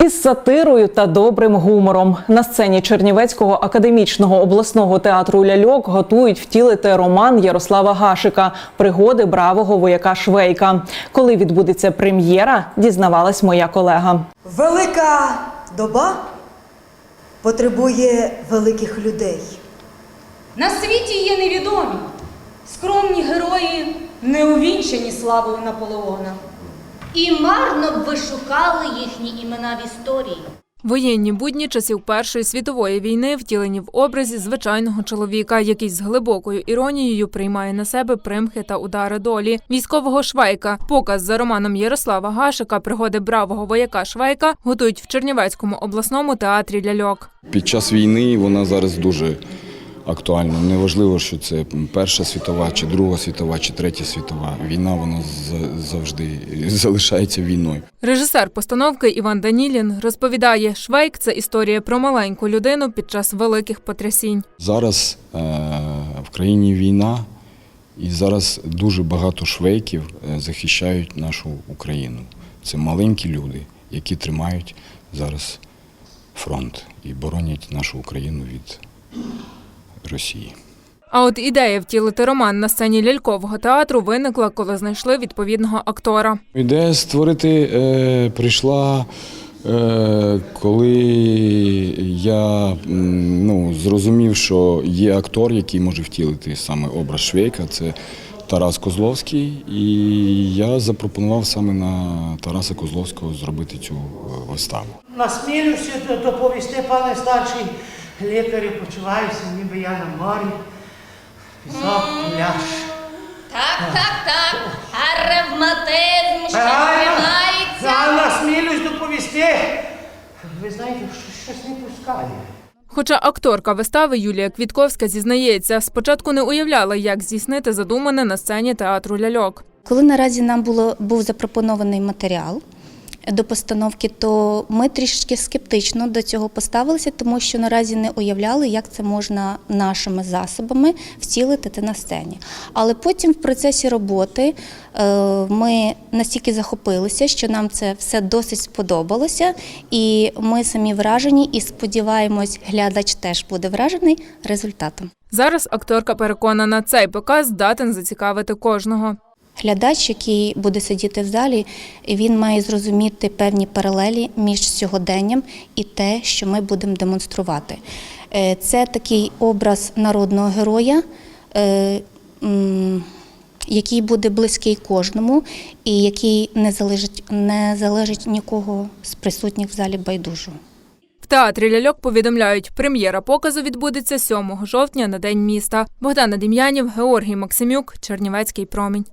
Із сатирою та добрим гумором на сцені Чернівецького академічного обласного театру ляльок готують втілити роман Ярослава Гашика Пригоди бравого вояка Швейка. Коли відбудеться прем'єра, дізнавалась моя колега. Велика доба потребує великих людей. На світі є невідомі, скромні герої, не увінчані славою Наполеона. І марно б ви шукали їхні імена в історії. Воєнні будні часів Першої світової війни втілені в образі звичайного чоловіка, який з глибокою іронією приймає на себе примхи та удари долі. Військового Швайка. Показ за романом Ярослава Гашика Пригоди бравого вояка Швайка готують в Чернівецькому обласному театрі ляльок. Під час війни вона зараз дуже актуальна. Неважливо, що це Перша світова, чи Друга світова, чи Третя світова. Війна вона завжди залишається війною. Режисер постановки Іван Данілін розповідає, Швейк це історія про маленьку людину під час великих потрясінь. Зараз е, в країні війна, і зараз дуже багато швейків е, захищають нашу Україну. Це маленькі люди, які тримають зараз фронт і боронять нашу Україну від Росії. А от ідея втілити роман на сцені лялькового театру виникла, коли знайшли відповідного актора. Ідея створити е, прийшла, е, коли я ну, зрозумів, що є актор, який може втілити саме образ Швейка. Це Тарас Козловський. І я запропонував саме на Тараса Козловського зробити цю е, виставу. Насмілюся доповісти, пане старший лікарю, почуваюся, ніби я на морі. Пісок, пляж. Так, так, так. А ревматизм ще тримається. Я насмілюсь доповісти. Ви знаєте, що щось не пускає. Хоча акторка вистави Юлія Квітковська зізнається, спочатку не уявляла, як здійснити задумане на сцені театру ляльок. Коли наразі нам було був запропонований матеріал до постановки, то ми трішки скептично до цього поставилися, тому що наразі не уявляли, як це можна нашими засобами втілити це на сцені. Але потім в процесі роботи е, ми настільки захопилися, що нам це все досить сподобалося, і ми самі вражені, і сподіваємось, глядач теж буде вражений результатом. Зараз акторка переконана, цей показ здатен зацікавити кожного. Глядач, який буде сидіти в залі, він має зрозуміти певні паралелі між сьогоденням і те, що ми будемо демонструвати. Е, Це такий образ народного героя, е, який буде близький кожному і який не залежить, не залежить нікого з присутніх в залі байдужого. Театрі ляльок повідомляють, прем'єра показу відбудеться 7 жовтня на День міста. Богдана Дем'янів, Георгій Максимюк, Чернівецький промінь.